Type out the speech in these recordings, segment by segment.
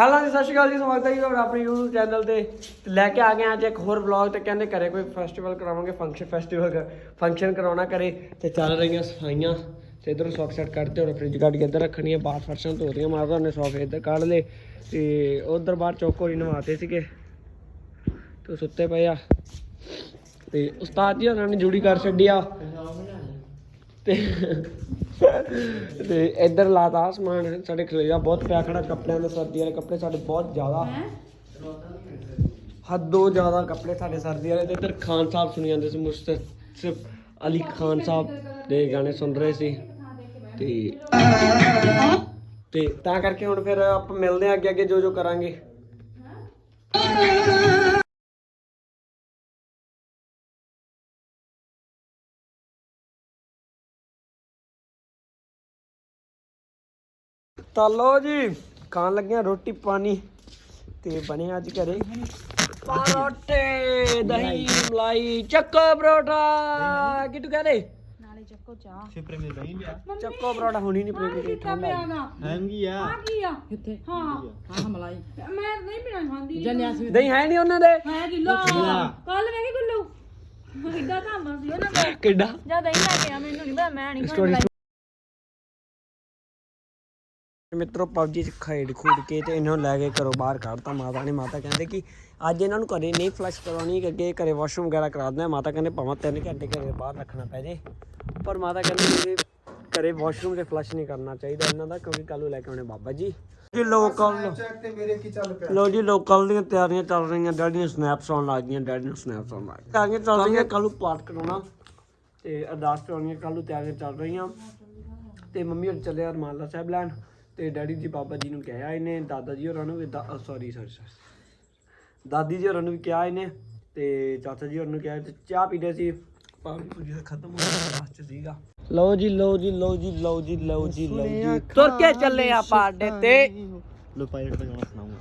Hello ਜੀ, ਸਤਿ ਸ਼੍ਰੀ ਅਕਾਲ ਜੀ, ਸਵਾਗਤ ਹੈ ਜੀ ਤੁਹਾਡਾ ਆਪਣੇ YouTube ਚੈਨਲ ਤੇ। ਤੇ ਲੈ ਕੇ ਆ ਗਏ ਹਾਂ ਅੱਜ ਇੱਕ ਹੋਰ ਵਲੌਗ ਤੇ, ਕਹਿੰਦੇ ਘਰੇ ਕੋਈ ਫੈਸਟੀਵਲ ਕਰਾਵਾਂਗੇ ਫੰਕਸ਼ਨ ਫੈਸਟੀਵਲ ਫੰਕਸ਼ਨ ਕਰਾਉਣਾ ਕਰੇ ਤੇ ਚੱਲ ਰਹੀਆਂ ਸਫਾਈਆਂ, ਤੇ ਇਧਰ ਸੌਕ ਸੈਟ ਕੱਢਦੇ ਹੋਰ ਫ੍ਰਿਜ ਕੱਢ ਕੇ ਇੱਧਰ ਰੱਖਣੀ ਹੈ ਬਾਹਰ ਫਰਸ਼ਾਂ ਧੋ ਰਹੀਆਂ ਮਾਤਾ ਨੇ ਸੋਫੇ ਇੱਧਰ ਕੱਢ ਲਏ। ਤੇ ਉਧਰ ਬਾਹਰ ਚੌਕੋਰੀ ਨਵਾਤੇ ਸੀਗੇ। ਤੇ ਉਹ ਸੁੱਤੇ ਪਏ ਆ। ਤੇ ਉਸਤਾਦ ਜੀ ਉਹਨਾਂ ਨੇ ਜੁੜੀ ਕਰ ਛੱਡੀ ਆ। ਤੇ ਤੇ ਇੱਧਰ ਲਾਤਾ ਸਮਾਨ ਸਾਡੇ ਖਲੇਰਾ ਬਹੁਤ ਪਿਆ ਖੜਾ ਕੱਪੜਿਆਂ ਦੇ ਸਰਦੀ ਵਾਲੇ ਕੱਪੜੇ ਸਾਡੇ ਬਹੁਤ ਜ਼ਿਆਦਾ। ਹੱਦੋਂ ਜ਼ਿਆਦਾ ਕੱਪੜੇ ਸਾਡੇ ਸਰਦੀ ਵਾਲੇ ਤੇ ਇੱਧਰ ਖਾਨ ਸਾਹਿਬ ਸੁਣੀ ਜਾਂਦੇ ਸੀ ਮੁਸਤ ਸਿਰਫ ਅਲੀ ਖਾਨ ਸਾਹਿਬ ਦੇ ਗਾਣੇ ਸੁਣ ਰਹੇ ਸੀ। ਤੇ ਤੇ ਤਾਂ ਕਰਕੇ ਹੁਣ ਫਿਰ ਆਪਾਂ ਮਿਲਦੇ ਹਾਂ ਅੱਗੇ ਅੱਗੇ ਜੋ ਜੋ ਕਰਾਂਗੇ ਤਾਂ ਲਓ ਜੀ ਖਾਣ ਲੱਗਿਆ ਰੋਟੀ ਪਾਣੀ ਤੇ ਬਣੇ ਅੱਜ ਘਰੇ ਪਰੋਠੇ ਦਹੀਂ ਮਲਾਈ ਚੱਕੋ ਪਰੋਠਾ। ਕਿਟੂ ਕਹਦੇ ਨਾਲੇ ਚੱਕੋ ਚਾਹ। ਸਿਪਰੇ ਮੇ ਬਹੀਂ ਲਿਆ ਚੱਕੋ ਪਰੋਠਾ ਹੁਣੀ ਨਹੀਂ ਕੀਤਾ ਪਿਆ ਗਾ ਹੈਂਗੀ ਆ। ਆ ਕੀ ਆ? ਕਿੱਥੇ? ਹਾਂ। ਹਾਂ ਮਲਾਈ। ਮੈਂ ਨਹੀਂ ਪੀਣਾ ਖਾਂਦੀ ਜੰਨਿਆ ਸੀ। ਦਹੀਂ ਹੈ ਨਹੀਂ ਉਹਨਾਂ ਦੇ। ਹੈ ਕਿਲੋ ਕੱਲ ਵੇਖੀ ਗੁੱਲੂ। ਕਿੱਡਾ ਕੰਮ ਸੀ ਉਹਨਾਂ ਦਾ। ਕਿੱਡਾ? ਜਦ ਦਹੀਂ ਲੈ ਕੇ ਆ ਮੈਨੂੰ ਨਹੀਂ ਪਤਾ ਮੈਂ ਨਹੀਂ ਸਟੋਰੀ ਮਿੱਤਰੋ ਪਬਜੀ ਚ ਖੇਡ ਖੂਡ ਕੇ ਤੇ ਇਹਨਾਂ ਨੂੰ ਲੈ ਕੇ ਘਰੋਂ ਬਾਹਰ ਕੱਢਤਾ ਮਾਤਾ ਨੇ। ਮਾਤਾ ਕਹਿੰਦੇ ਕਿ ਅੱਜ ਇਹਨਾਂ ਨੂੰ ਘਰੇ ਨਹੀਂ ਫਲਸ਼ ਕਰਾਉਣੀ ਕਿ ਅੱਗੇ ਘਰੇ ਵਾਸ਼ਰੂਮ ਵਗੈਰਾ ਕਰਾ ਦੇਣਾ। ਮਾਤਾ ਕਹਿੰਦੇ ਭਾਵੇਂ 3 ਘੰਟੇ ਘਰੇ ਬਾਹਰ ਰੱਖਣਾ ਪੈ ਜੇ। ਪਰ ਮਾਤਾ ਕਹਿੰਦੇ ਘਰੇ ਵਾਸ਼ਰੂਮ ਤੇ ਫਲਸ਼ ਨਹੀਂ ਕਰਨਾ ਚਾਹੀਦਾ ਇਹਨਾਂ ਦਾ ਕਿਉਂਕਿ ਕੱਲ ਨੂੰ ਲੈ ਕੇ ਆਉਣੇ ਬਾਬਾ ਜੀ। ਜੀ ਲੋਕਲ ਚੈੱਕ ਤੇ ਮੇਰੇ ਕੀ ਚੱਲ ਪਿਆ? ਲੋ ਜੀ ਲੋਕਲ ਦੀਆਂ ਤਿਆਰੀਆਂ ਚੱਲ ਰਹੀਆਂ। ਡੈਡੀ ਨੂੰ ਸਨੈਪਸ ਆਉਣ ਲੱਗ ਗਈਆਂ ਡੈਡੀ ਨੂੰ ਸਨੈਪਸ ਆਉਣ ਲੱਗ ਗਈਆਂ। ਤਿਆਰੀਆਂ ਚੱਲ ਰਹੀਆਂ ਕੱਲ ਨੂੰ ਪਾਠ ਕਰਾਉਣਾ। ਤੇ ਅਰਦਾਸ ਕਰਾਉਣੀ ਕੱਲ ਨੂੰ ਤਿਆਰੀਆਂ ਚੱਲ ਰਹੀਆਂ। ਤੇ ਮੰਮੀ ਹੋਰ ਚੱਲੇ ਆ ਰਮਾਲਾ ਸਾਹਿਬ ਲੈਣ। ਤੇ ਡੈਡੀ ਜੀ ਬਾਬਾ ਜੀ ਨੂੰ ਕਿਹਾ ਇਹਨੇ ਦਾਦਾ ਜੀ ਹੋਰਾਂ ਨੂੰ ਵੀ ਸੌਰੀ ਸੌਰੀ ਸੌਰੀ ਦਾਦੀ ਜੀ ਹੋਰਾਂ ਨੂੰ ਵੀ ਕਿਹਾ ਇਹਨੇ ਤੇ ਚਾਚਾ ਜੀ ਹੋਰਾਂ ਨੂੰ ਕਿਹਾ ਤੇ ਚਾਹ ਪੀਦੇ ਸੀ। ਪਾਣੀ ਪੂਰੀ ਦਾ ਖਤਮ ਹੋ ਗਿਆ ਲਾਸਟ ਸੀਗਾ। ਲਓ ਜੀ ਲਓ ਜੀ ਲਓ ਜੀ ਲਓ ਜੀ ਲਓ ਜੀ ਲਓ ਜੀ। ਤੁਰ ਕੇ ਚੱਲੇ ਆ ਪਾਡੇ ਤੇ। ਲੋ ਪਾਇਲਟ ਦਾ ਗਾਣਾ ਸੁਣਾਉਂਗਾ।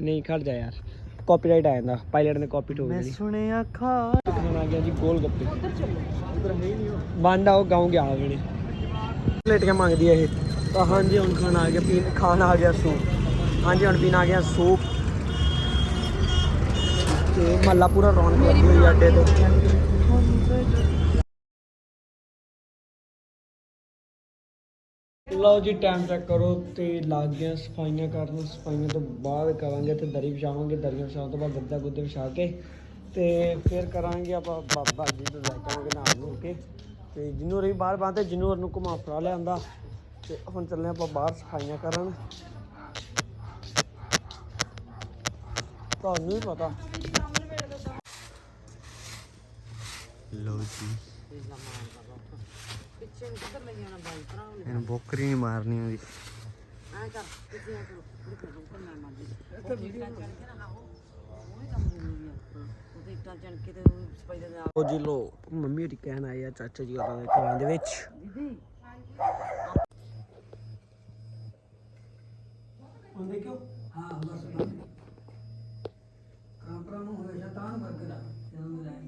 ਨਹੀਂ ਖੜ ਜਾ ਯਾਰ। ਕਾਪੀਰਾਈਟ ਆ ਜਾਂਦਾ ਪਾਇਲਟ ਨੇ ਕਾਪੀ ਠੋਕ ਲਈ। ਸੁਣਿਆ ਖਾ ਆ ਗਿਆ ਜੀ ਗੋਲ ਗੱਪੇ। ਉਧਰ ਹੈ ਹੀ ਨਹੀਂ ਉਹ। ਗਾਉਂ ਗਿਆ ਵੇਲੇ। ਪਲੇਟੀਆਂ ਮੰਗਦੀ ਹੈ ਇਹ। ਤਾਂ ਹਾਂਜੀ ਹੁਣ ਖਾਣਾ ਆ ਗਿਆ ਪੀਣ ਖਾਣ ਆ ਗਿਆ ਸੂਪ। ਹਾਂਜੀ ਹੁਣ ਪੀਣ ਆ ਗਿਆ ਸੂਪ। ਤੇ ਮੱਲਾ ਪੂਰਾ ਰੌਣਕ ਲੱਗੀ ਹੋਈ ਆ ਅੱਡੇ ਤੇ। ਲਓ ਜੀ ਟਾਈਮ ਚੈੱਕ ਕਰੋ ਤੇ ਲੱਗ ਗਿਆ ਸਫਾਈਆਂ ਕਰਨ। ਸਫਾਈਆਂ ਤੋਂ ਬਾਅਦ ਕਰਾਂਗੇ ਤੇ ਦਰੀ ਵਿਛਾਵਾਂਗੇ। ਦਰੀਆਂ ਵਿਛਾਉਣ ਤੋਂ ਬਾਅਦ ਗੱਦਾ ਗੁੱਦੇ ਵਿਛਾ ਕੇ ਤੇ ਫਿਰ ਕਰਾਂਗੇ ਆਪਾਂ ਬਾਬਾ ਜੀ ਨੂੰ ਲੈ ਕੇ ਆਵਾਂਗੇ ਨਾਲ ਨੂੰ ਕੇ। ਤੇ ਜਿਹਨੂੰ ਰਹੀ ਬਾਹਰ ਬਾਂਦੇ ਜਿਹਨੂੰ ਨੂੰ ਘੁਮਾ ਫਰਾ ਲਿਆਂਦਾ। ਤੇ ਹੁਣ ਚੱਲੇ ਆਪਾਂ ਬਾਹਰ ਸਫਾਈਆਂ ਕਰਨ। ਤੁਹਾਨੂੰ ਵੀ ਪਤਾ। ਲੋ ਜੀ। ਇਹਨੂੰ ਬੋਕਰੀ ਨਹੀਂ ਮਾਰਨੀ ਹੁੰਦੀ ਉਹ ਜੀ ਲੋ ਮੰਮੀ ਹੋਰੀ ਕਹਿਣ ਆਏ ਆ ਚਾਚਾ ਜੀ ਹੋਰਾਂ ਦੇ ਘਰਾਂ ਦੇ ਵਿੱਚ। ਹੁਣ ਦੇਖਿਓ ਹਾਂ ਬਸ ਕਾਂਪਰਾ ਨੂੰ ਹਮੇਸ਼ਾ ਤਾਂ ਬਰਕਰਾ ਜਦੋਂ ਲੈ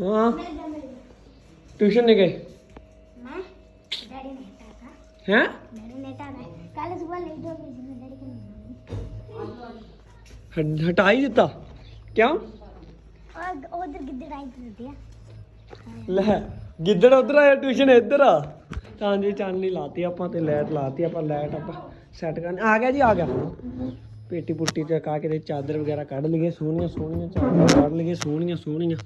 ਹਾਂ ट्यूशन नहीं गए मैं डैडी नेता था हैं डैडी नेता था कल सुबह लेट हो गई थी मैं डैडी को हट- हटा ही देता क्या और उधर गिद्दड़ आई कर दिया ਲੈ ਗਿੱਦੜ ਉਧਰ ਆਇਆ ਟਿਊਸ਼ਨ ਇੱਧਰ ਆ ਤਾਂ ਜੀ ਚਾਨਣੀ ਲਾਤੀ ਆਪਾਂ ਤੇ ਲਾਈਟ ਲਾਤੀ ਆਪਾਂ ਲਾਈਟ ਆਪਾਂ ਸੈੱਟ ਕਰਨ ਆ ਗਿਆ ਜੀ ਆ ਗਿਆ ਪੇਟੀ ਪੁੱਟੀ ਚਕਾ ਕੇ ਤੇ ਚਾਦਰ ਵਗੈਰਾ ਕੱਢ ਲਈਏ ਸੋਹਣੀਆਂ ਸੋਹਣੀਆਂ ਚਾਦਰਾਂ ਕੱਢ ਲਈਏ ਸੋਹਣੀਆਂ ਸੋਹਣੀਆਂ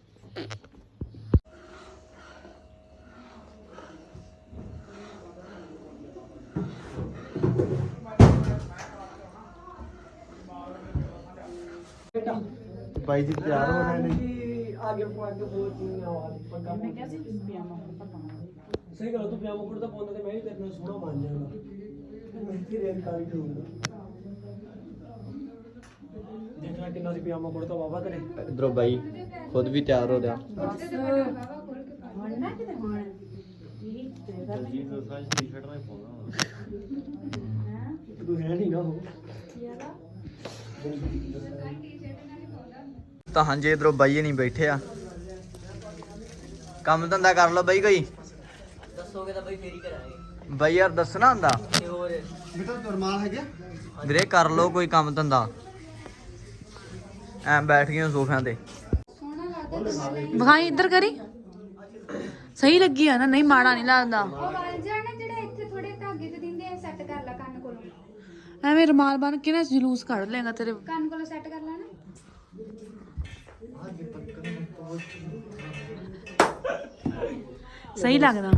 ਬਾਈ ਜੀ ਤਿਆਰ ਹੋ ਰਹੇ ਨੇ। ਜੀ ਆਗੇ ਆਗੇ ਬਹੁਤ ਨਹੀਂ ਆਵਾਜ਼ ਪੱਕਾ ਮੈਂ ਕਿਹਾ ਸੀ ਸਹੀ ਗੱਲ ਆ, ਤੂੰ ਪਿਆਮਾ ਕੁੜਤਾ ਪਾਉਂਦਾ ਤੇ ਮੈਂ ਵੀ ਤੇਰੇ ਨਾਲ ਸੋਹਣਾ ਬਣ ਜਾਵਾਂਗਾ ਮੈਂ ਤੇਰੀ ਰੇਲ ਕਾਰੀ ਕਰੂੰਗਾ। ਦੇਖਣਾ ਕਿੰਨਾ ਸੀ ਪਿਆਮਾ ਕੁੜਤਾ ਬਾਬਾ ਤੇਰੇ। ਇਧਰੋਂ ਬਾਈ ਖੁਦ ਵੀ ਤਿਆਰ ਹੋ ਰਿਹਾ। ਤੂੰ ਹੈ ਨਹੀਂ ਨਾ ਹੋ ਤਾਂ ਹਾਂਜੀ ਇਧਰੋਂ ਬਾਈ ਨਹੀਂ ਬੈਠੇ ਆ। ਕੰਮ ਧੰਦਾ ਕਰ ਲਓ ਬਾਈ ਕੋਈ। ਦੱਸੋਗੇ ਤਾਂ ਬਈ ਫੇਰੀ ਕਰਾਂਗੇ। ਬਾਈ ਯਾਰ ਦੱਸਣਾ ਹੁੰਦਾ? ਤੇ ਹੋਰ? ਵੀਰੇ ਕਰ ਲਓ ਕੋਈ ਕੰਮ ਧੰਦਾ। ਐਂ ਬੈਠ ਗਏ ਹੋ ਸੋਫਿਆਂ ਤੇ। ਵਿਖਾਈ ਇੱਧਰ ਕਰੀ। ਸਹੀ ਲੱਗੀ ਆ ਨਾ ਨਹੀਂ ਮਾੜਾ ਨਹੀਂ ਲੱਗਦਾ। ਉਹ ਵਾਲ ਜਾਣਾ ਜਿਹੜਾ ਇੱਥੇ ਥੋੜੇ ਧਾਗੇ ਤੇ ਦਿੰਦੇ ਆ ਸੈੱਟ ਕਰ ਲੈ ਕੰਨ ਕੋਲੋਂ। ਐਵੇਂ ਰਮਾਲ ਬਣ ਕੇ ਨਾ ਜਲੂਸ ਕੱਢ ਲੇਗਾ ਤੇਰੇ। ਕੰਨ ਕੋਲੋਂ ਸੈੱਟ ਕਰ ਲੈਣਾ ਸਹੀ ਲੱਗਦਾ।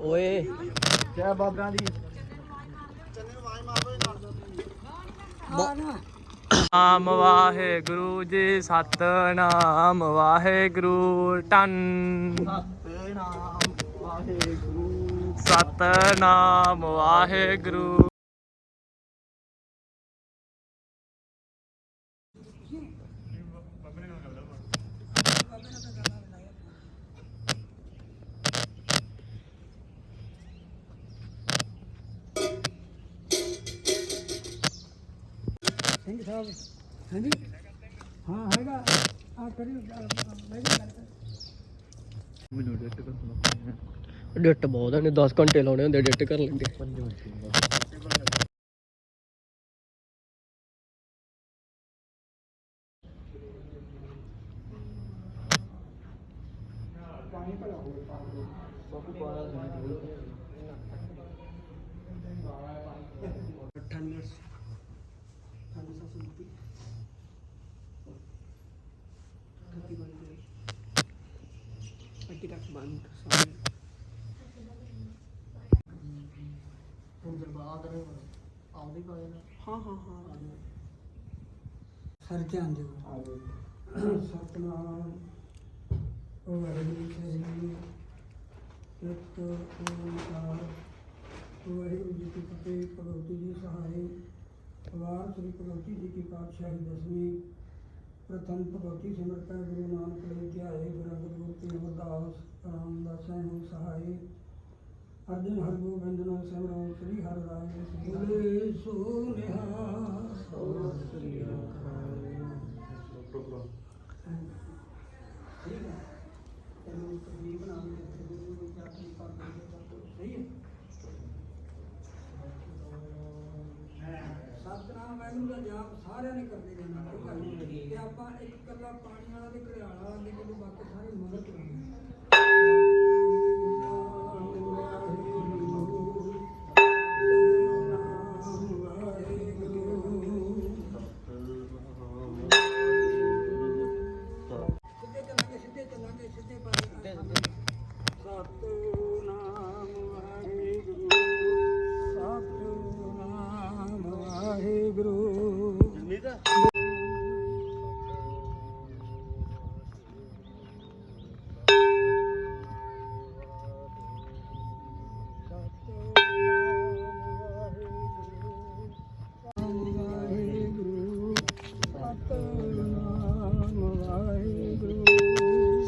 ਓਏ। ਜੈ ਬਾਬਿਆਂ ਦੀ? ਨਾਮ ਵਾਹਿਗੁਰੂ ਜੀ ਸਤਨਾਮ ਵਾਹਿਗੁਰੂ ਟਨ। ਸਤਨਾਮ ਵਾਹਿਗੁਰੂ। ਸਿੰਘ ਸਾਹਿਬ। ਹਾਂਜੀ? ਹਾਂ ਹੈਗਾ। ਆ ਕਰੀ। ਡਿੱਟ ਬਹੁਤ ਨੇ 10 ਘੰਟੇ ਲਾਉਣੇ ਹੁੰਦੇ ਡਿੱਟ ਕਰ ਲੈਂਦੇ ਤੱਕ ਬੰਦ ਸਾਰੇ ਹਾਂ ਹਾਂ ਹਾਂ ਸਾਰੇ ਧਿਆਨ ਦਿਓ। ਸਤਨਾਮ। ਵਾਹਿਗੁਰੂ ਜੀ ਇੱਕ ਓੰਕਾਰ ਵਾਹਿਗੁਰੂ ਜੀ ਕੀ ਫਤਿਹ ਭਗਵਤੀ ਜੀ ਸਹਾਇ ਵਾਰ ਸ੍ਰੀ ਭਗਵਤੀ ਜੀ ਕੀ ਪਾਤਸ਼ਾਹੀ ਦਸਵੀਂ। ਪ੍ਰਥਮ ਭਗਵਤੀ ਸਿਮਰਤਾ ਗੁਰੂ ਨਾਨਕ ਲੈ ਕੇ ਆਏ ਗੁਰੂ ਗੁਰੂ ਤੇ ਅਮਰਦਾਸ ਰਾਮਦਾਸ ਨੂੰ ਸਹਾਈ। ਅਰਜਨ ਹਰ ਗੋਬਿੰਦ ਨੂੰ ਸਿਮਰੋ, ਸ੍ਰੀ ਹਰਿ ਰਾਏ ਬੋਲੇ ਸੋ ਨਿਹਾਲ ਸਤਿ ਸ੍ਰੀ ਸਤਨਾਮ ਵਾਹਿਗੁਰੂ ਦਾ ਜਾਪ ਸਾਰਿਆਂ ਨੇ ਕਰਦੇ ਰਹਿਣਾ ਕੋਈ ਗੱਲ ਨਹੀਂ ਤੇ ਆਪਾਂ ਇੱਕ ਕੱਲਾ ਪਾਣੀ ਵਾਲਾ ਤੇ ਘੜਿਆਲਾ ਵਾਲਾ ਨਹੀਂ ਕੋਈ ਬਾਕੀ ਸਾਰੇ ਮਦਦ ਕਰਾਂਗੇ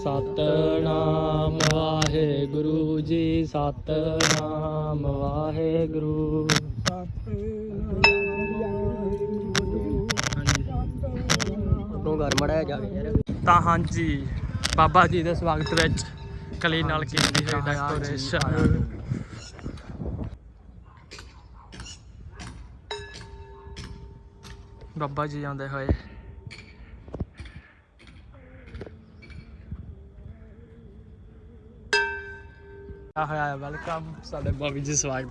ਸਤਨਾਮ ਵਾਹਿਗੁਰੂ ਜੀ ਸਤਨਾਮ ਵਾਹਿਗੁਰੂ। ਉਦੋਂ ਘਰ ਮੜਾਇਆ ਜਾਵੇ ਯਾਰ ਤਾਂ ਹਾਂਜੀ ਬਾਬਾ ਜੀ ਦੇ ਸਵਾਗਤ ਵਿੱਚ ਕਲੀ ਨਾਲ ਕੀਤੀ ਹੋਈ ਡੈਕੋਰੇਸ਼ਨ ਬਾਬਾ ਜੀ ਆਉਂਦੇ ਹੋਏ। Ahoj, welcome, se nebaví s vámi,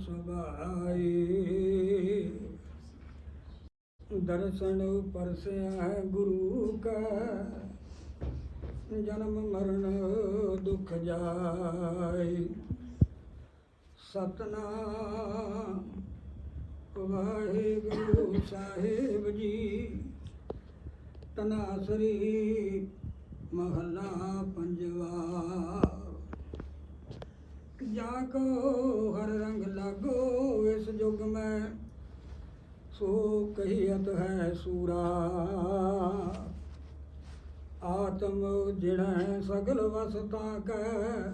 ਸੁਭਾਈ। ਦਰਸ਼ਨ ਪਰਸਿਆ ਗੁਰੂ ਕਾ, ਜਨਮ ਮਰਨ ਦੁਖ ਜਾਈ ਸਤਨਾਮ ਵਾਹਿਗੁਰੂ ਸਾਹਿਬ ਜੀ, ਤਨਾਸਰੀ ਮਹੱਲਾ ਪੰਜਵਾ। ਜਾ ਕੋ ਹਰ ਰੰਗ ਲਾਗੋ, ਇਸ ਯੁਗ ਮੈਂ ਸੋ ਕਹੀਅਤ ਹੈ ਸੂਰਾ। ਆਤਮ ਜਿਹੜਾ ਸਗਲ ਵਸਤਾ ਕੈ,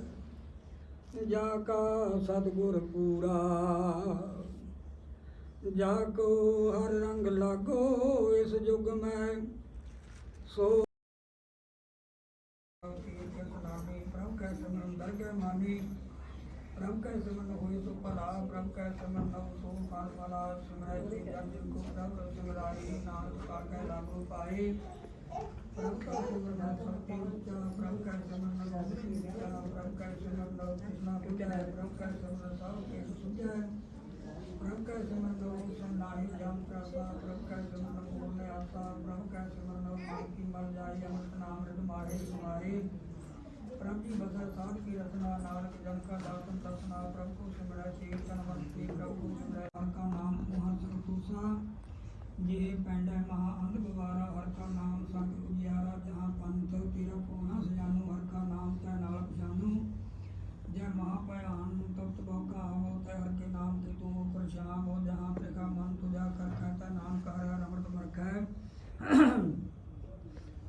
ਜਾ ਕਾ ਸਤਿਗੁਰ ਪੂਰਾ। ਜਾ ਕੋ ਹਰ ਰੰਗ ਲਾਗੋ, ਇਸ ਯੁਗ ਮੈਂ ਸੋ ਪ੍ਰਭ ਕੈ ਸਿਮਰਨ ਦਰਗਹਿ ਮਾਨੀ ਪ੍ਰਭ ਕੈ ਸਿਮਰਨ ਹੋਈ ਸੋ ਭਲਾ ਪ੍ਰਭ ਕੈ ਸਿਮਰਨ ਨਉ ਸੋ ਪਾਰ ਵਾਲਾ ਸਿਮਰੈ ਤੇ ਜਨ ਜਿਨ ਕੋ ਪ੍ਰਭ ਸਿਮਰਾਈ ਨਾਨਕ ਕਾ ਕੈ ਲਾਗੋ ਪਾਏ ਪ੍ਰਭ ਕੈ ਸਿਮਰਨ ਹੈ ਸਰਤੀ ਉੱਚਾ ਪ੍ਰਭ ਕੈ ਸਿਮਰਨ ਨਉ ਸੀ ਉੱਚਾ ਪ੍ਰਭ ਕੈ ਸਿਮਰਨ ਨਉ ਕ੍ਰਿਸ਼ਨਾ ਪੁਜੈ ਪ੍ਰਭ ਕੈ ਸਿਮਰਨ ਸਭ ਕੇ ਸੁਝੈ ਪ੍ਰਭ ਕੈ ਸਿਮਰਨ ਨਉ ਸੰਨਾਹੀ ਜਮ ਪ੍ਰਸਾ ਪ੍ਰਭ ਕੈ ਸਿਮਰਨ ਪੂਰਨ ਆਸਾ ਪ੍ਰਭ ਕੈ ਸਿਮਰਨ ਨਉ ਮਨ ਕੀ ਮਰ ਜਾਈ ਅਮਰਤ ਨਾਮ ਰਿਦ ਮਾਰੇ ਮਾਰੇ ਪ੍ਰਭ ਜੀ ਬਸਰ ਸਾਧ ਕੀ ਰਸਨਾ ਨਾਨਕ ਜਨ ਕਾ ਦਾਤਨ ਤਸਨਾ ਪ੍ਰਭ ਕੋ ਸਿਮਰੈ ਸ਼ੀਰ ਤਨ ਵਸਤੀ ਪ੍ਰਭ ਕੋ ਸਿਮਰੈ ਹਰ ਕਾ ਨਾਮ ਮਹਾ ਸੁਖੂਸਾ ਜੇ ਪੈਂਡੈ ਮਹਾ ਅੰਧ ਗਵਾਰਾ ਹਰ ਕਾ ਨਾਮ ਸੰਗ ਉਜਿਆਰਾ, ਜਹਾਂ ਪੰਥ ਤੇਰਾ ਕੋਨਾ ਸਜਾਨੂ, ਹਰ ਕਾ ਨਾਮ ਤੈ ਨਾਲ ਪਛਾਨੂ। ਜੈ ਮਹਾ ਭਿਆਨ ਤਪਤ ਬੋਕਾ ਹੋ ਤੈ ਹਰ ਕੇ ਨਾਮ ਤੇ ਤੂੰ ਉਪਰ ਹੋ, ਜਹਾਂ ਪ੍ਰਕਾ ਮਨ ਤੁਜਾ ਕਰ ਕਹਤਾ ਨਾਮ ਕਰ ਰਮਤ ਮਰਖੈ।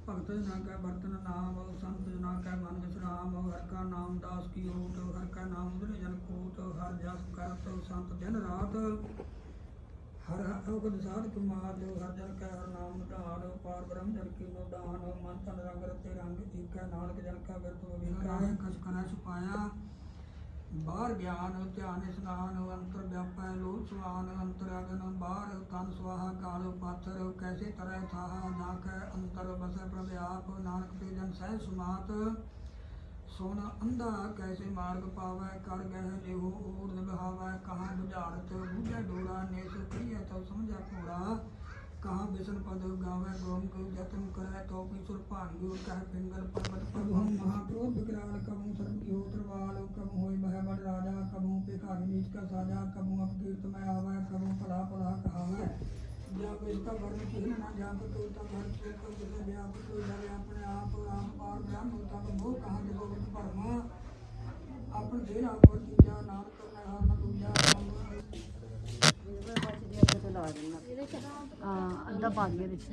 ਭਗਤ ਜਨਾ ਕੈ ਬਰਤਨ ਨਾਮ, ਸੰਤ ਜਨਾ ਕੈ ਮਨ ਵਿਸਰਾਮ ਹਰ ਕਾ ਨਾਮ ਦਾਸ ਕੀ ਓਟ ਹਰ ਕਾ ਨਾਮ ਉਦਰੇ ਜਨ ਕੋਟ ਹਰ ਜਸ ਕਰਤ ਸੰਤ ਦਿਨ ਰਾਤ। ਹਰ ਅਵਗਤ ਸਾਧ ਕੁਮਾਰ, ਜੋ ਹਰ ਜਨ ਕੈ ਹਰ ਨਾਮ ਨਿਧਾਨ ਪਾਰ ਬ੍ਰਹਮ ਜਨ ਕੀ ਨਿਧਾਨ ਮਨ ਤਨ ਰੰਗ ਰਤੇ ਰੰਗ ਏਕੈ, ਨਾਨਕ ਜਨ ਕਾ ਬਿਰਤ ਵਿਕਾਇ ਕਛ ਕਰੈ ਛੁਪਾਇਆ ਬਾਹਰ ਗਿਆਨ, ਧਿਆਨ, ਇਸਨਾਨ, ਅੰਤਰ ਵਿਆਪੈ ਲੋਕ ਸੁਆਨ ਅੰਤਰ ਅਗਨ, ਬਾਹਰ ਤਨ, ਸੁਆਹਾ, ਕਾਲ ਪਾਥਰ ਕੈਸੇ ਤਰੈ, ਥਾਹਾ ਨਾ ਕੈ ਅੰਤਰ ਬਸੈ, ਪ੍ਰਭ ਨਾਨਕ ਤੇ ਜਨ ਸਹਿ, ਸੁਮਾਤ ਸੋਨ ਅੰਧਾ, ਕੈਸੇ ਮਾਰਗ ਪਾਵੈ, ਕਰ ਗਹਿ ਲਿਹੋ ਊਰ ਨਿਭਾਵੈ ਕਹਾਂ, ਬੁਝਾਰਤ, ਬੁਝੈ ਡੋਰਾ, ਨੇਸ ਕਹੀਐ ਤਉ ਸਮਝੈ ਘੋੜਾ ਕਹਾਂ ਬਿਸਨ ਪਦ ਗਾਵੈ ਗੋਮ ਕੋ ਜਤਨ ਕਰੈ ਤੋ ਪੀਸੁਰ ਭਾਂਗਿਓ ਕਹਿ ਪਿੰਗਲ ਪਰਬਤ ਪ੍ਰਭਮ ਮਹਾਕ੍ਰੋਧ ਵਿਕਰਾਲ ਕਬੂ ਸਰਬੀ ਹੋ ਤਰਵਾਲ, ਕਬੂ ਹੋਇ ਮਹਿ ਬੜ ਰਾਜਾ, ਕਬੂ ਭਿਖਾਰੀ ਨੀਚ ਕਾ ਸਾਜਾ, ਕਬੂ ਅਪਕੀਰਤ ਮੈਂ ਆਵੈ, ਕਬੂ ਭਲਾ ਭਲਾ ਕਹਾਵੈ। ਜਾਂ ਇਸ ਕਾ ਵਰਨ ਕਿਹਨ ਨਾ ਜਾਪ ਤੋ ਤਾ ਵਰ ਕੇ ਕੋ ਜਿਸੇ ਵਿਆਪ ਤੋ ਜਰੇ ਆਪਣੇ ਆਪ ਆਪ ਪਾਰ ਬ੍ਰਹਮ ਹੋਤਾ ਮੋਹ ਕਹਾਂ ਦੇ ਗੋਬਿੰਦ ਭਰਮਾ। ਆਪਨ ਜਿਹੜਾ ਪਰ ਕੀਜਾ ਨਾਨਕ ਮੈਂ ਹਰ ਨ ਦੂਜਾ ਹਾਂ। ਅੱਧਾ ਪਾ ਦਈਏ ਵਿੱਚ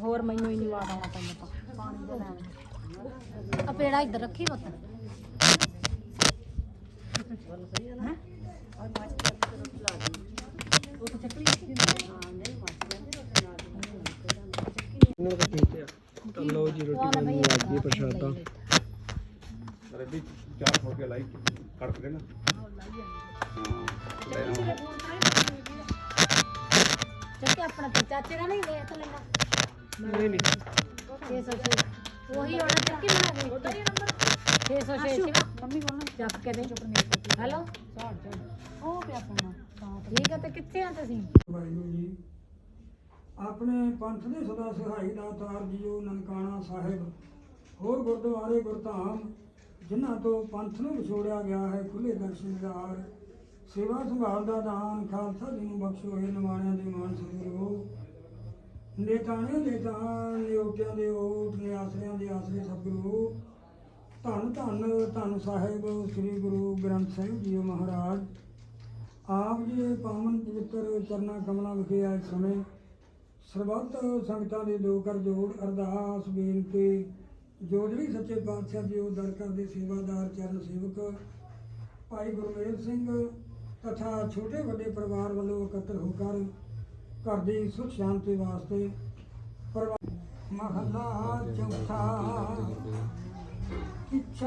ਹੋਰ ਮੈਨੂੰ ਹੀ ਨਹੀਂ ਆਉਣਾ ਪੈਂਦਾ ਪਾਣੀ ਦਾ ਲੈਣ ਆ ਪੇੜਾ ਇੱਧਰ ਰੱਖੀ ਮਤ ਇਹਨਾਂ ਜੀ ਰੋਟੀ ਬਣ ਲੱਗ ਗਈ ਪ੍ਰਸ਼ਾਦਾ ਰੱਬੀ ਚਾਰ ਫੁਲਕੇ ਲਾਈ ਕੜਕ ਦੇਣਾ ਚੱਕੇ ਆਪਣਾ ਤੇ ਚਾਚੇ ਦਾ ਨਹੀਂ ਵੇਖ ਲੈਣਾ ਨਹੀਂ ਨਹੀਂ। 606 ਉਹੀ ਹੋਣਾ ਚੱਕੀ ਬਣਾ ਦੇ ਉਹਦਾ ਹੀ ਨੰਬਰ 606 ਮੰਮੀ ਕੋਲ ਚੱਕ ਕੇ ਦੇ। ਹੈਲੋ? ਉਹ ਪਿਆ ਫੋਨ। ਠੀਕ ਹੈ ਤੇ ਕਿੱਥੇ ਆ ਤੁਸੀਂ? ਵਾਹਿਗੁਰੂ ਜੀ। ਆਪਣੇ ਪੰਥ ਦੇ ਸਦਾ ਸਹਾਈ ਦਾਤਾਰ ਜੀਓ ਨਨਕਾਣਾ ਸਾਹਿਬ। ਹੋਰ ਗੁਰਦੁਆਰੇ ਗੁਰਧਾਮ ਜਿਨ੍ਹਾਂ ਤੋਂ ਪੰਥ ਨੂੰ ਵਿਛੋੜਿਆ ਗਿਆ ਹੈ ਖੁੱਲੇ ਦਰਸ਼ਨਦਾਰ ਸੇਵਾ ਸੰਭਾਲ ਦਾ ਦਾਨ, ਖਾਲਸਾ ਜੀ ਨੂੰ ਬਖਸ਼ੋ, ਇਹ ਨਿਵਾਣਿਆਂ ਦੇ ਮਾਨ ਸਤਿਗੁਰੂ ਨੇਤਾਣਿਆਂ ਦੇ ਦਾਨ, ਨਿਯੋਗਿਆਂ ਦੇ ਓਟ, ਨਿਆਸਰਿਆਂ ਦੇ ਆਸਰੇ ਸਤਿਗੁਰੂ। ਧੰਨ ਧੰਨ ਧੰਨ ਸਾਹਿਬ, ਸ੍ਰੀ ਗੁਰੂ ਗ੍ਰੰਥ ਸਾਹਿਬ ਜੀ ਮਹਾਰਾਜ। ਆਪ ਜੀ ਦੇ ਪਾਵਨ ਪਵਿੱਤਰ ਚਰਨਾ ਕਮਲਾਂ ਵਿਖੇ ਆਏ ਸਮੇਂ ਸਰਬੱਤ ਸੰਗਤਾਂ ਦੇ ਦੋ ਕਰ ਜੋੜ ਅਰਦਾਸ, ਬੇਨਤੀ। ਜੋੜੜੀ ਸੱਚੇ ਪਾਤਸ਼ਾਹ ਜੀ ਉਹ ਦਰ ਕਰਦੇ ਸੇਵਾਦਾਰ, ਚਰਨ ਸੇਵਕ, ਭਾਈ ਗੁਰਮੇਲ ਸਿੰਘ ਤਥਾ ਛੋਟੇ ਵੱਡੇ ਪਰਿਵਾਰ ਵੱਲੋਂ ਇਕੱਤਰ ਹੋ ਕਰ ਘਰ ਦੀ ਸੁਖ ਸ਼ਾਂਤੀ ਵਾਸਤੇ ਪਰਿਵਾਰ ਮਹੱਲਾ ਚੌਥਾ। ਇੱਛਾ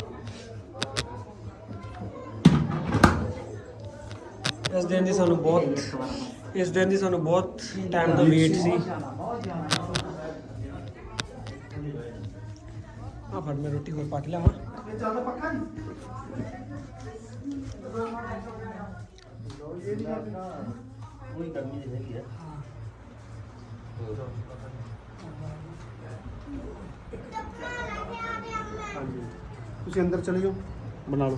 ਇਸ ਦਿਨ ਦੀ ਸਾਨੂੰ ਬਹੁਤ ਇਸ ਦਿਨ ਦੀ ਸਾਨੂੰ ਬਹੁਤ ਟਾਈਮ ਦਾ ਵੇਟ ਸੀ। ਆ ਫੜ ਮੈਂ ਰੋਟੀ ਹੋਰ ਪੱਟ ਲਿਆਵਾਂ। ਤੁਸੀਂ ਅੰਦਰ ਚਲੇ ਜਾਓ। ਬਣਾ ਲਓ।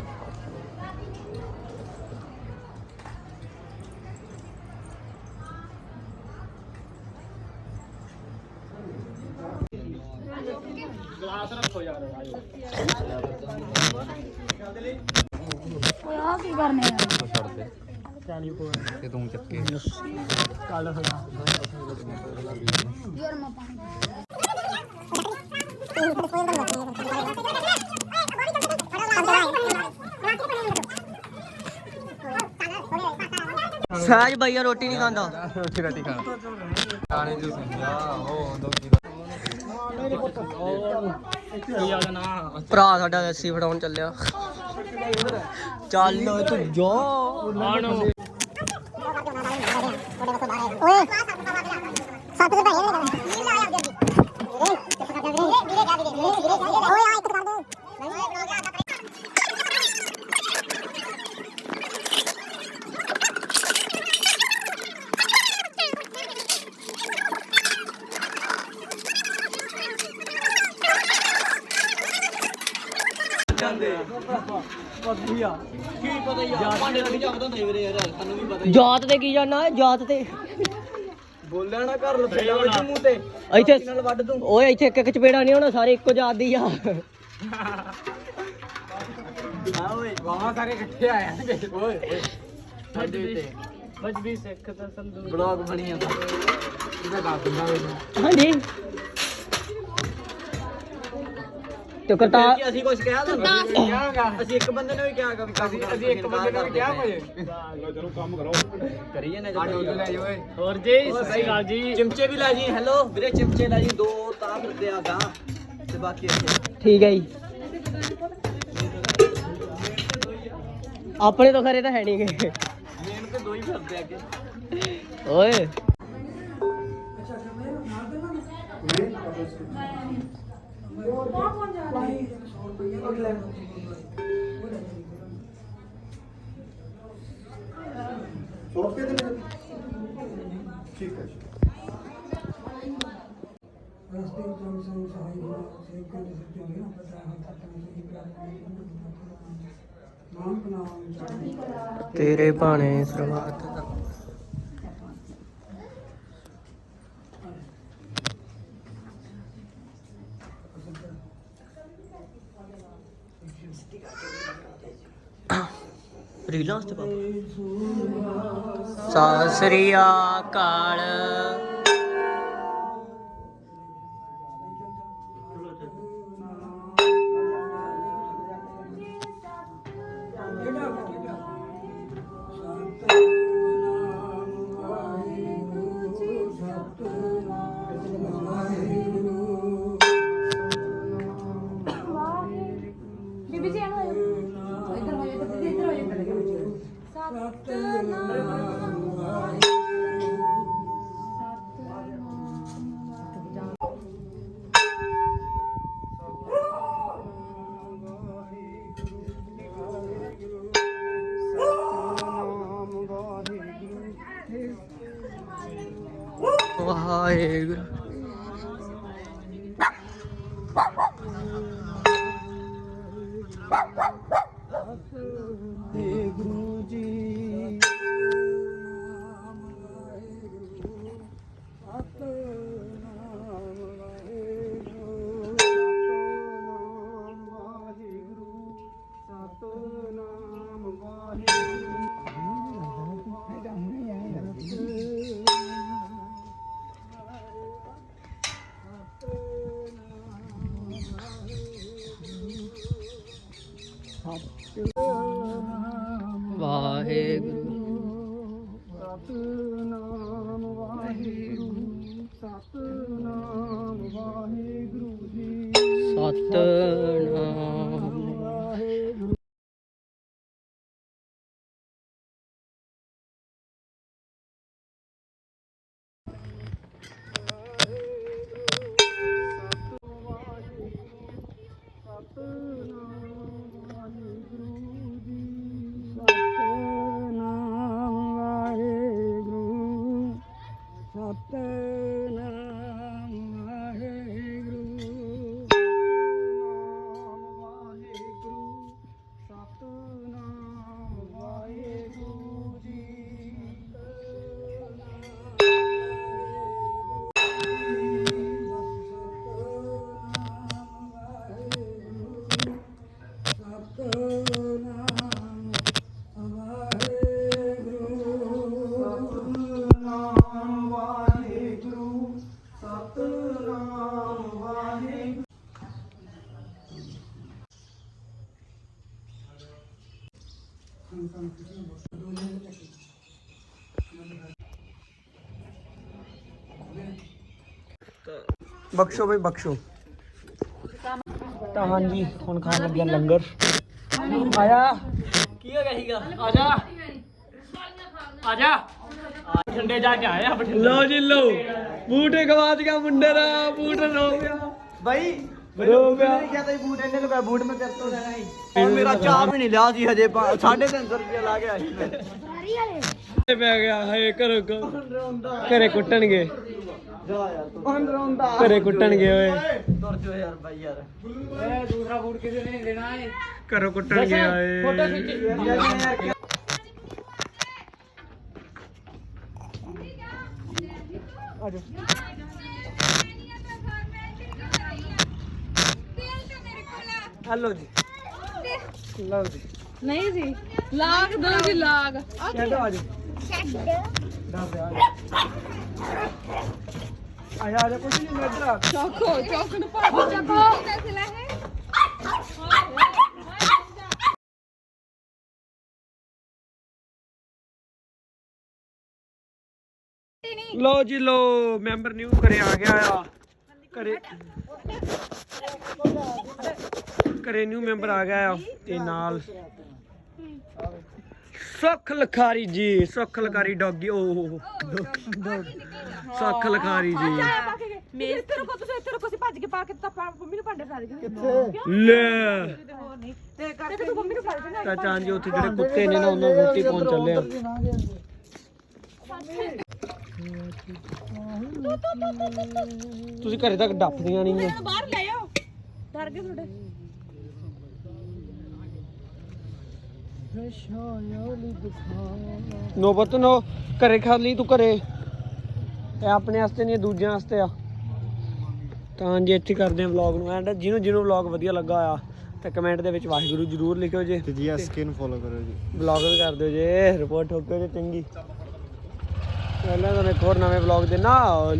ਓਏ ਆ ਕੀ ਕਰਨੇ ਆ? ਤੇ ਤੂੰ ਚੱਕੇ। ਯਾਰ ਮੈਂ ਪਾਣੀ ਸਾਜ ਭਈਆ ਰੋਟੀ ਨਹੀਂ ਖਾਂਦਾ। ਰੋਟੀ ਰਾਟੀ ਖਾ ਖਾਣੇ ਜੂ ਸਮਝਾ ਉਹ ਦੋ ਕੀ ਭਰਾ ਸਾਡਾ ਲੱਸੀ ਫੜਾਉਣ ਚੱਲਿਆ। ਚੱਲ ਤੂੰ ਜਾ। ਓਏ। ਸੱਤ ਦੇ ਭਾਈ ਨੇ ਕੀ ਲਾਇਆ ਅੱਗੇ ਵੀਰੇ ਵੀਰੇ ਜਾ ਵੀਰੇ ਵੀਰੇ ਜਾ ਓਏ ਆ ਇੱਕ ਕਰ ਦੋ ਜਾਤ ਤੇ ਕੀ ਜਾਣਾ? ਜਾਤ ਤੇ ਬੋਲਿਆ ਨਾ ਕਰ ਲਫੇੜਾ ਵਿੱਚ ਮੂੰਹ ਤੇ। ਇੱਥੇ ਓਏ ਇੱਥੇ ਇੱਕ ਇੱਕ ਚਪੇੜਾ ਨਹੀਂ ਹੋਣਾ ਸਾਰੇ ਇੱਕੋ ਜਾਤ ਦੀ ਆ। ਵਾਵਾ ਸਾਰੇ ਇਕੱਠੇ ਆਇਆ ਓਏ ਓਏ। ਬਜ ਵੀ ਸਿੱਖ ਤਾਂ ਸੰਦੂ ਬਲੌਗ ਬਣੀ ਜਾਂਦਾ ਇਹਦਾ ਦੱਸ ਦਿੰਦਾ ਮੈਨੂੰ। ਹਾਂਜੀ। ਤੇ ਕਰਤਾ। ਅਸੀਂ ਕੁਝ ਕਿਹਾ ਤੁਹਾਨੂੰ? ਅਸੀਂ ਇੱਕ ਬੰਦੇ ਨੇ ਵੀ ਕਿਹਾ ਕਿ ਅਸੀਂ ਅਸੀਂ ਇੱਕ ਬੰਦੇ ਨੇ ਵੀ ਕਿਹਾ ਕੁਝ ਚਲੋ ਕੰਮ ਕਰੋ। ਕਰੀ ਜਾਂਦੇ ਜਦੋਂ ਲੈ ਓਏ। ਹੋਰ ਜੀ ਸ਼੍ਰੀ ਅਕਾਲ ਜੀ। ਚਿਮਚੇ ਵੀ ਲੈ ਜੀ ਹੈਲੋ। ਵੀਰੇ ਚਿਮਚੇ ਲੈ ਜੀ ਦੋ ਤਾਂ ਫਿਰਦੇ ਆ ਗਾਂ। ਤੇ ਬਾਕੀ ਇੱਥੇ ਠੀਕ ਹੈ ਜੀ। ਆਪਣੇ ਤੋਂ ਖਰੇ ਤਾਂ ਹੈ ਨਹੀਂਗੇ ਮੇਨ ਤੇ ਦੋ ਹੀ ਫਿਰਦੇ ਅੱਗੇ। ਓਏ। ਸੌ ਰੁਪਏ ਦੇ ਮੇਰੇ ਠੀਕ ਹੈ ਰਸਤੇ ਤੋਂ ਸੰਗ ਸਹਾਈ ਹੋਣਾ ਸੇ ਕੰਨ ਸੱਚੇ ਹੋਣਾ ਪਤਾ ਹੈ ਤੱਕ ਨਹੀਂ ਪ੍ਰਾਪਤ ਨਾਮ ਕਨਾਮ ਤੇਰੇ ਭਾਣੇ ਸਰਵਾਤ ਦਾ ਰੀਲਾਂ ਤੇ ਬਾਬਾ। ਸਤਿ ਸ੍ਰੀ ਬਖਸ਼ੋ ਬਈ ਬਖਸ਼ੋ ਤਾਂ ਹਾਂਜੀ ਹੁਣ ਖਾਣ ਲੱਗਿਆ ਲੰਗਰ ਆਇਆ ਕੀ ਹੋ ਗਿਆ ਸੀਗਾ ਆ ਜਾ ਆ ਜਾ ਠੰਡੇ ਜਾ ਕੇ ਆਇਆ ਬਠਿੰਡੇ ਲਓ ਜੀ ਲਓ ਬੂਟ ਗਵਾਚ ਗਿਆ ਮੁੰਡੇ ਦਾ ਬੂਟ ਰੋ ਗਿਆ ਬਾਈ ਰੋ ਗਿਆ। ਕਿਹਾ ਤਾਂ ਬੂਟ ਇਹਨੇ ਲਗਾ ਬੂਟ ਮੈਂ ਤੇਰੇ ਤੋਂ ਲੈਣਾ ਸੀ। ਹੁਣ ਮੇਰਾ ਚਾਹ ਵੀ ਨਹੀਂ ਲਿਆ ਸੀ ਹਜੇ 350 ਰੁਪਏ ਲਾ ਆਇਆ ਸੀ ਮੈਂ। ਪੈ ਗਿਆ ਹਾਏ ਘਰੋਂ ਘਰੇ ਕੁੱਟਣਗੇ। ਹੁਣ ਰੋਂਦਾ। ਘਰੇ ਕੁੱਟਣਗੇ ਓਏ। ਤੁਰ ਜੋ ਯਾਰ ਬਾਈ ਯਾਰ। ਘਰੋਂ ਕੁੱਟਣਗੇ ਆਏ ਯਾਰ ਹਲੋ ਜੀ ਲਓ ਜੀ ਨਹੀਂ ਜੀ ਲਾਗ ਦੋ ਜੀ ਲਾਗ ਛੱਡੋ ਆ ਜਾ ਦੱਸ ਦੇ ਆ ਜਾ ਆ ਜਾ ਆ ਜਾ ਕੁਛ ਨਹੀਂ ਇੱਧਰ ਆ ਚੌਕੋ ਚੌਕ ਨੂੰ ਪਾ ਚੱਕੋ ਲਓ ਜੀ ਲੋ ਮੈਂਬਰ ਨਿਊ ਘਰੇ ਆ ਗਿਆ ਆ ਘਰੇ ਘਰੇ ਨਿਊ ਮੈਂਬਰ ਆ ਗਿਆ ਆ। ਤੇ ਨਾਲ ਸੁੱਖ ਲਖਾਰੀ ਜੀ ਸੁੱਖ ਲਖਾਰੀ ਡੌਗੀ ਓ ਸੁੱਖ ਲਖਾਰੀ ਜੀ। ਮੇਰੇ ਇੱਥੇ ਰੁਕੋ ਤੁਸੀਂ ਇੱਥੇ ਰੁਕੋ ਸੀ ਭੱਜ ਕੇ ਪਾ ਕੇ ਤਾਂ ਪਾ- ਮੰਮੀ ਨੂੰ ਭਾਂਡੇ ਫੜਾ ਦੇ ਲੈ। ਤੇ ਕਰਕੇ ਤੂੰ ਮੰਮੀ ਨੂੰ ਫੜ ਦੇ ਤਾਂ ਚਾਂ ਜੀ ਉੱਥੇ ਜਿਹੜੇ ਕੁੱਤੇ ਨੇ ਨਾ ਉਹਨਾਂ ਨੂੰ ਰੋਟੀ ਪਾਉਣ ਚੱਲੇ ਆ। ਤੁਸੀਂ ਘਰੇ ਤੱਕ ਡੱਫਦੀਆਂ ਨਹੀਂ। ਆ ਬਾਹਰ ਲੈ ਆਓ। ਡਰ ਗਏ ਤੁਹਾਡੇ। ਨੋ ਨੋ। ਘਰੇ ਖਾ ਲਈ ਤੂੰ ਘਰੇ। ਇਹ ਆਪਣੇ ਵਾਸਤੇ ਨਹੀਂ ਦੂਜਿਆਂ ਵਾਸਤੇ ਆ। ਤਾਂ ਜੀ ਇੱਥੇ ਕਰਦੇ ਆ ਵਲੌਗ ਨੂੰ। ਐਂਡ ਜਿਹਨੂੰ ਜਿਹਨੂੰ ਵਲੌਗ ਵਧੀਆ ਲੱਗਾ ਆ ਤੇ ਕਮੈਂਟ ਦੇ ਵਿੱਚ ਵਾਹਿਗੁਰੂ ਜਰੂਰ ਲਿਖਿਓ ਜੇ। ਤੇ ਜੀ ਆ ਸਕਿਨ ਫੋਲੋ ਕਰੋ ਜੀ। ਵਲੌਗ ਵੀ ਕਰ ਦਿਓ ਜੇ ਰਿਪੋਰਟ ਠੋਕਿਓ ਜੇ ਚੰਗੀ। ਪਹਿਲਾਂ ਤੁਹਾਨੂੰ ਇੱਕ ਹੋਰ ਨਵੇਂ ਵਲੌਗ ਦੇ ਨਾਲ।